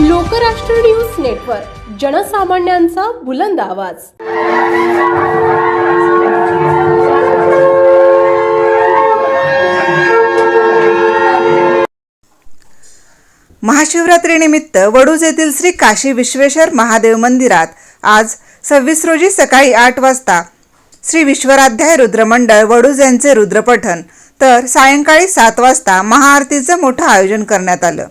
Lokrashtra news network जनसामान्यांचा बुलंद आवाज. महाशिवरात्रीनिमित्त वडूज येथील श्री काशी विश्वेश्वर महादेव मंदिरात आज सव्वीस रोजी सकाळी आठ वाजता श्री विश्वराध्याय रुद्रमंडळ वडूज यांचे रुद्रपठण तर सायंकाळी सात वाजता महाआरतीचं मोठं आयोजन करण्यात आलं.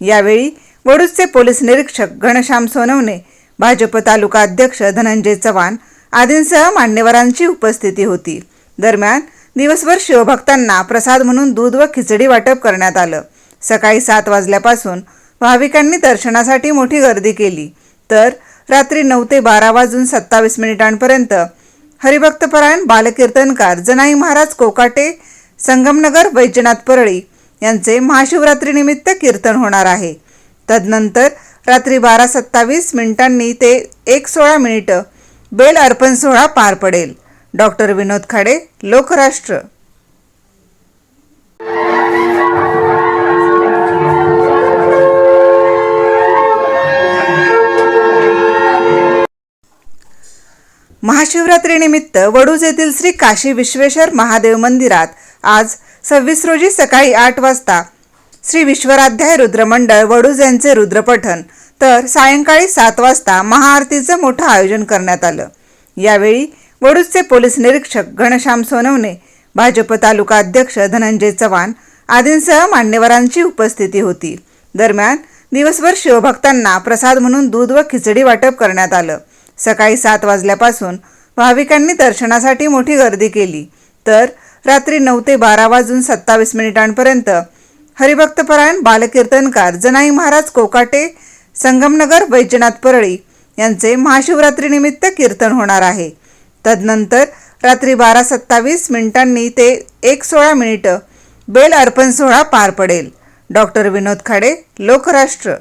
यावेळी वडूजचे पोलीस निरीक्षक घनश्याम सोनवणे भाजप तालुका अध्यक्ष धनंजय चव्हाण आदींसह मान्यवरांची उपस्थिती होती. दरम्यान दिवसभर शिवभक्तांना प्रसाद म्हणून दूध व खिचडी वाटप करण्यात आलं. सकाळी सात वाजल्यापासून भाविकांनी दर्शनासाठी मोठी गर्दी केली. तर रात्री नऊ ते बारा वाजून सत्तावीस मिनिटांपर्यंत हरिभक्तपरायण बालकीर्तनकार जनाई महाराज कोकाटे संगमनगर वैजनाथ परळी यांचे महाशिवरात्रीनिमित्त कीर्तन होणार आहे. तदनंतर रात्री बारा सत्तावीस मिनिटांनी ते एक सोळा मिनिटं बेल अर्पण सोहळा पार पडेल. डॉक्टर विनोद खाडे लोकराष्ट्र. महाशिवरात्रीनिमित्त वडूज येथील श्री काशी विश्वेश्वर महादेव मंदिरात आज सव्वीस रोजी सकाळी आठ वाजता श्री विश्वराध्याय रुद्रमंडळ वडूज यांचे रुद्रपठण. तर सायंकाळी सात वाजता महाआरतीचं मोठं आयोजन करण्यात आलं. यावेळी वडूजचे पोलीस निरीक्षक घनश्याम सोनवणे भाजप तालुका अध्यक्ष धनंजय चव्हाण आदींसह मान्यवरांची उपस्थिती होती. दरम्यान दिवसभर शिवभक्तांना प्रसाद म्हणून दूध व खिचडी वाटप करण्यात आलं. सकाळी सात वाजल्यापासून भाविकांनी दर्शनासाठी मोठी गर्दी केली. तर रात्री नऊ ते बारा वाजून सत्तावीस मिनिटांपर्यंत हरिभक्तपरायण बालकीर्तनकार जनाई महाराज कोकाटे संगमनगर वैजनाथ परळी यांचे महाशिवरात्रीनिमित्त कीर्तन होणार आहे. तदनंतर रात्री बारा सत्तावीस मिनिटांनी ते एक सोळा मिनिटं बेल अर्पण सोहळा पार पडेल. डॉक्टर विनोद खाडे लोकराष्ट्र.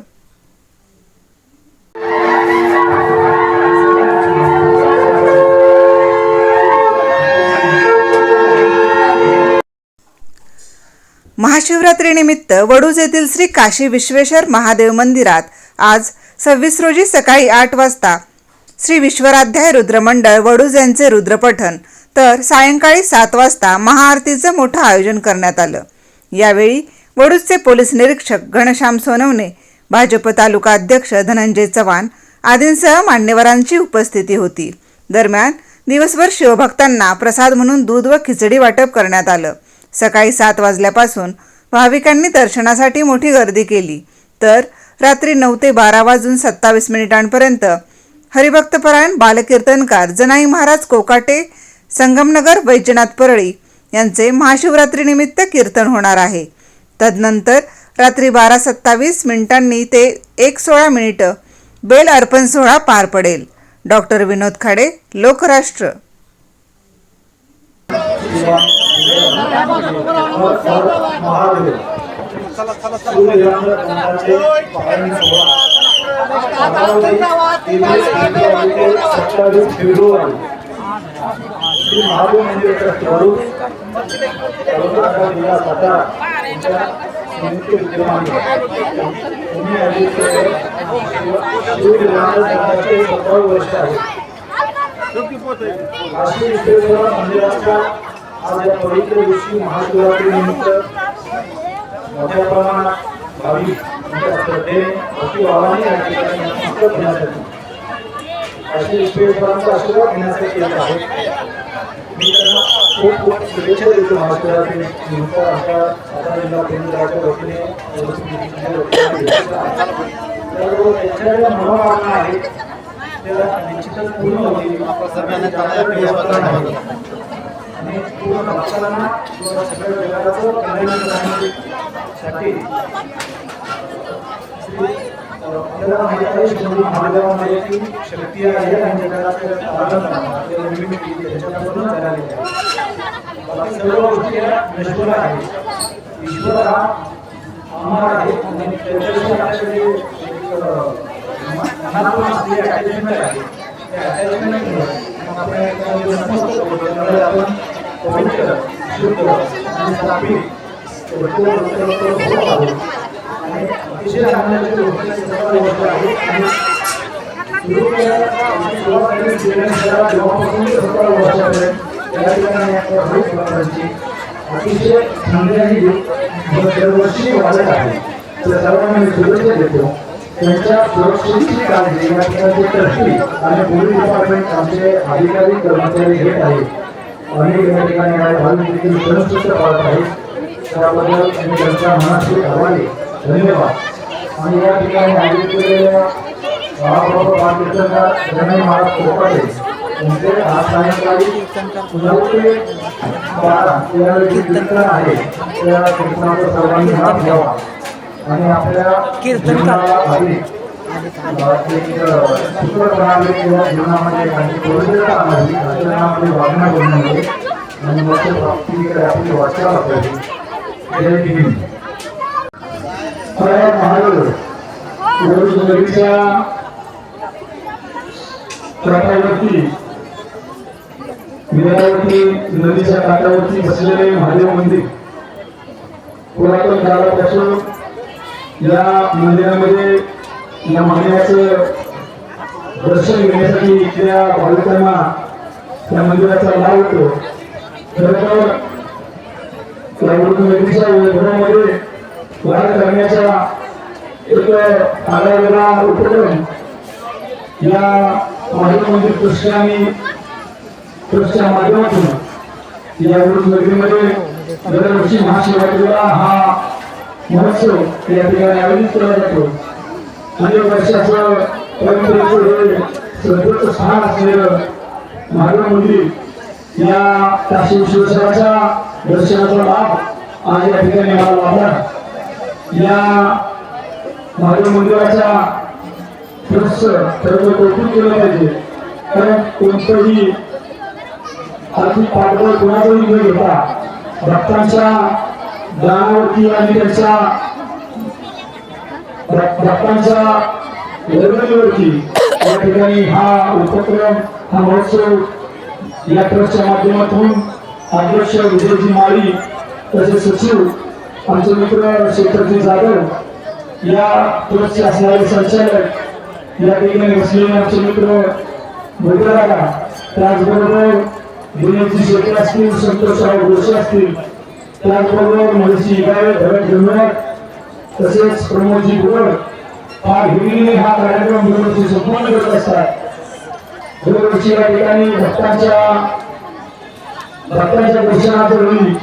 महाशिवरात्रीनिमित्त वडूज येथील श्री काशी विश्वेश्वर महादेव मंदिरात आज सव्वीस रोजी सकाळी आठ वाजता श्री विश्वराध्याय रुद्रमंडळ वडूज यांचे रुद्रपठण तर सायंकाळी सात वाजता महाआरतीचं मोठं आयोजन करण्यात आलं. यावेळी वडूजचे पोलीस निरीक्षक घनश्याम सोनवणे भाजप तालुका अध्यक्ष धनंजय चव्हाण आदींसह मान्यवरांची उपस्थिती होती. दरम्यान दिवसभर शिवभक्तांना प्रसाद म्हणून दूध व खिचडी वाटप करण्यात आलं. सकाळी सात वाजल्यापासून भाविकांनी दर्शनासाठी मोठी गर्दी केली. तर रात्री नऊ ते बारा वाजून सत्तावीस मिनिटांपर्यंत हरिभक्तपरायण बालकीर्तनकार जनाई महाराज कोकाटे संगमनगर वैजनाथ परळी यांचे महाशिवरात्रीनिमित्त कीर्तन होणार आहे. तदनंतर रात्री बारा सत्तावीस मिनिटांनी ते एक सोळा मिनिटं बेल अर्पण सोहळा पार पडेल. डॉक्टर विनोद खाडे लोकराष्ट्र. सत्तावीस फेब्रुवारी श्री महादेव मंदिर ट्रस्ट वडून तालुका जिल्हा सातारा यांच्या संयुक्त विद्यमाने तुम्ही आयोजित शिवविलासचे सत्तावन्न वर्ष आहे काशी विश्वेश्वर मंदिराच्या आज या पवित्र दिवशी महाशिवरात्रीनिमित्त मोठ्या प्रमाणात भाविक त्यांच्या श्रद्धेने भक्तिभावाने या ठिकाणी नतमस्तक होण्यासाठी काशी विश्वेश्वरांचा आशीर्वाद घेण्यासाठी येत आहे मी त्यांना खूप खूप शुभेच्छा देतो महाशिवरात्री निमित्त. आमच्या सातारा जिल्हा केंद्राच्या वतीने. तर त्यांच्या ज्या मनोकामना आहेत त्या निश्चितच पूर्ण होतील. आणि चांगल्या क्रियापदांमध्ये आणि पूर्ण भक्तांना किंवा सगळ्या जगाचं कल्याण करण्यासाठी श्री आपल्याला माहिती आहे शिवजी महादेवामध्ये ती शक्ती आहे आणि जगाचं आराधना ते निर्मिती त्याच्यापासूनच झालेली आहे बाकी सर्व गोष्टी या नश्वर आहेत ईश्वर हा अमर आहे आणि त्याच्याशी आपल्याकडे एक मनातून असलेली अटॅचमेंट आहे त्या अटॅचमेंटमुळे आपण एखाद्या नतमस्तक होतो त्यामुळे आपण पवित्र शुद्ध आणि सात्विक भरपूर होत आहोत आणि आणि अतिशय आनंदाची गोष्ट आहे, सत्तर वर्ष आहे. आणि सुरू केलं, सुरुवात केली शिवसेनेच्या तेव्हापासून ते सत्तर वर्षापर्यंत या ठिकाणी आपल्या भाविक भक्तांची अतिशय चांगली आणि दरवर्षी वाढत आहे त्या सर्वांना मी शुभेच्छा देतो त्यांच्या सुरक्षेची काळजी या ठिकाणचे ट्रस्टी आणि पोलीस डिपार्टमेंट आमचे अधिकारी कर्मचारी घेत आहेत अनेक या ठिकाणी देखील सुरक्षित पाळत आहेत त्याबद्दल मी त्यांच्या मनाशी आभारी धन्यवाद. आणि या ठिकाणी आयोजित केलेल्या महाप्रभू बालकीर्तनकार जनय महाराज कोपाटे यांचे आज सायंकाळी नऊ ते बारा या वेळी कीर्तन आहे त्या कीर्तनाचा सर्वांनी लाभ घ्यावा आणि आपल्या जीवनाला नदीच्या काठावरती नदीच्या काठावरती बसलेले महादेव मंदिर पुरातन काळापासून या मंदिरामध्ये या मंदिराचं दर्शन घेण्यासाठी इथल्या भाविकांना त्या मंदिराचा लाभ होतो. खरं तर या गुरु वैभवामध्ये वाढ करण्याचा एक आगळा उपक्रम या महादेव मंदिर ट्रस्ट आणि ट्रस्टच्या माध्यमातून या नगरीमध्ये दरवर्षी महाशिवरात्रीला हा महोत्सव या ठिकाणी आयोजित केला जातो. आणि वर्षाचं परंपरेचं हे श्रद्धेचं स्थान असलेलं महादेव मंदिर या काशी विश्वेश्वराच्या दर्शनाचा लाभ आज या ठिकाणी मला लाभला. या महादेव मंदिराच्या ट्रस्टचं खरं कौतुक केलं पाहिजे. कारण कोणतंही आर्थिक पाठबळ कोणाचंही न घेता भक्तांच्या दानावरती आणि त्यांच्या डॉक्टरांच्या भक्तांच्या वर्गणीवरती या ठिकाणी हा उपक्रम हा महोत्सव या ट्रस्टच्या माध्यमातून अध्यक्ष विजयजी माळी तसेच सचिव आमचे मित्र शेखरजी जाधव या ट्रस्टचे असणारे संचालक या ठिकाणी बसलेले आमचे मित्र भद्रदादा त्याचबरोबर दिनेशजी शेटे असतील संतोषराव जोशी असतील. त्याचबरोबर महेशजी गावे धरण धन्यवाद तसेच प्रमोदजी गोड फार हा कार्यक्रम दरवर्षी संपन्न करत असतात दरवर्षी या ठिकाणी भक्तांच्या भक्तांच्या दर्शनाच्या वेळी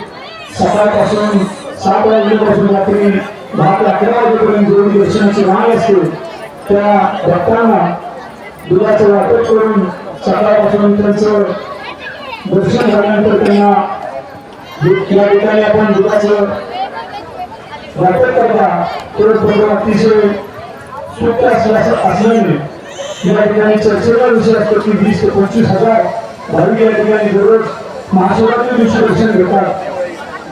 सकाळपासून सात वाजेपासून रात्री दहा ते अकरा वाजेपर्यंत जेवढी दर्शनाची रांग असते त्या भक्तांना दुधाचं वाटप करून सकाळपासून त्यांचं दर्शन झाल्यानंतर त्यांना दूध- या ठिकाणी आपण दुधाचं वाटप करता त्याचबरोबर अतिशय सुप्त असल्या असल्याने या ठिकाणी चर्चेचा विषय असतो की वीस ते पंचवीस हजार भाविक या ठिकाणी दररोज महाशिवरात्री दिवशी दर्शन घेतात.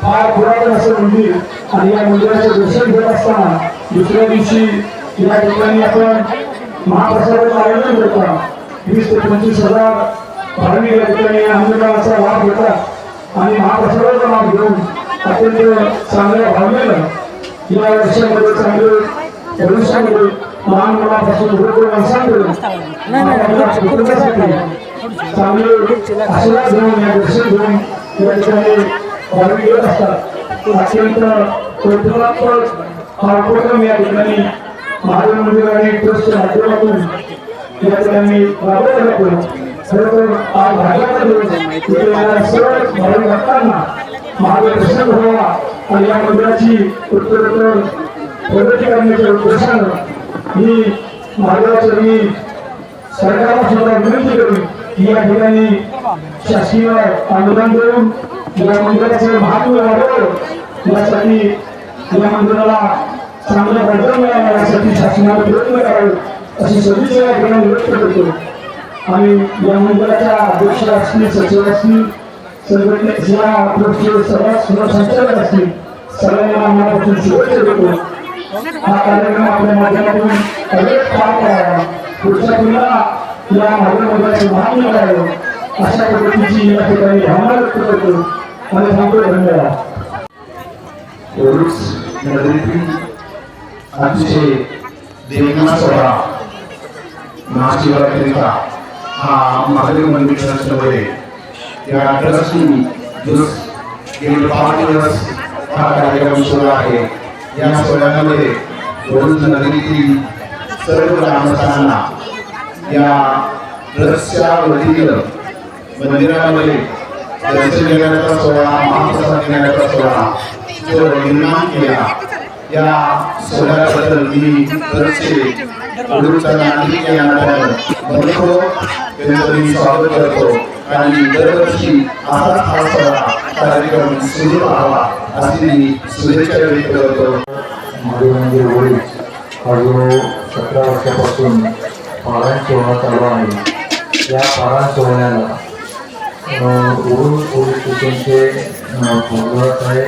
फार पुरातन असं मंदिर आणि या मंदिराचं दर्शन घेत असताना दुसऱ्या दिवशी या ठिकाणी आपण महाप्रसादाचं आयोजन करता. वीस ते पंचवीस हजार भाविक या ठिकाणी आंदोलनाचा लाभ घेतात आणि महाप्रसादाचा लाभ घेऊन अत्यंत चांगल्या भावनेनं या वर्षामध्ये चांगले भविष्यामध्ये लहान मुलापासून वृद्ध माणसांकडून चांगले आशीर्वाद घेऊन या दर्शन घेऊन या ठिकाणी भाविक असतात अत्यंत कौतुकात्मक हा उपक्रम या ठिकाणी महादेव मंदिर आणि ट्रस्टच्या माध्यमातून या ठिकाणी राबवला जातो खरं तर आज भागाचा दिवस येणाऱ्या सर्व भाविक भक्तांना महादेव दर्शन व्हावा आणि या मंदिराची उत्तरोत्तर प्रगती करण्याच्या उद्देशानं ही महादेवाचं मी सरकारला सुद्धा विनंती करून की या ठिकाणी शासकीय आंदोलन करून या मंदिराचं महत्त्व वाढवलं यासाठी या मंदिराला चांगलं बदल मिळावा. यासाठी शासनाला प्रयत्न करावे अशी सदिच्छा या ठिकाणी व्यक्त करतो. आणि या मंदिराच्या अध्यक्ष असतील सचिव असतील संघटनेच्या या ट्रस्टचे सर्व संचालक असतील सगळ्यांना मनापासून शुभेच्छा देतो. हा कार्यक्रम आपल्या माध्यमातून अनेक पुढच्या पिढीला या मिळावं अशा पद्धतीची या ठिकाणी भावना व्यक्त करतो धन्यवाद. नगरीतील अतिशय देवना महाशिवरात्रीचा हा महादेव मंदिर ट्रस्टमध्ये या दिवस गेले पाच दिवस हा कार्यक्रम सुरू आहे या सोहळ्यामध्ये वडूज नगरीतील सर्व ग्रामस्थांना या ट्रस्टच्या वतीनं मंदिरामध्ये दर्शन घेण्याचा सोहळा महाप्रसाद घेण्याचा सोहळा जो निर्माण केला. या सोहळ्याबद्दल मी ट्रस्टचे वडूजचा नागरिक या नात्यानं त्यांचं मी स्वागत करतो. आणि दरवर्षी असाच हा सोहळा कार्यक्रम सुरू राहावा. अशी मी शुभेच्छा व्यक्त करतो. वडील हा सतरा वर्षापासून पारायण सोहळा चालू आहे. या पारायण सोहळ्याला वरून पोलीस स्टेशनचे भोगवत आहे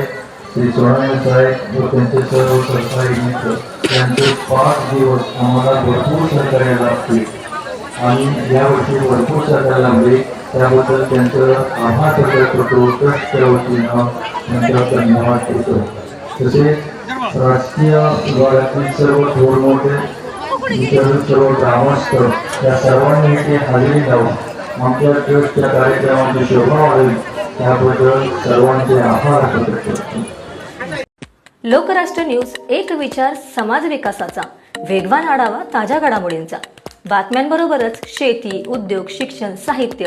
श्री सोनाने साहेब व त्यांचे सर्व सहकारी मित्र त्यांचे पाच दिवस आम्हाला भरपूर सहकार्य लागतील. आणि यावर्षी भरपूर सहकार्य लागले. त्याबद्दल त्यांचं आभार व्यक्त करतो ट्रस्टच्या वतीनं त्यांचा धन्यवाद करतो तसेच राजकीय विभागातील सर्व थोर मोठे इतर सर्व ग्रामस्थ या सर्वांनी ते हजेरी लावून आमच्या ट्रस्टच्या कार्यक्रमाची शोभा वाढेल त्याबद्दल सर्वांचे आभार व्यक्त करतो. लोकराष्ट्र न्यूज एक विचार समाज विकासाचा. वेगवान आढावा ताज्या घडामोडींचा. बातम्यांबरोबरच शेती उद्योग शिक्षण साहित्य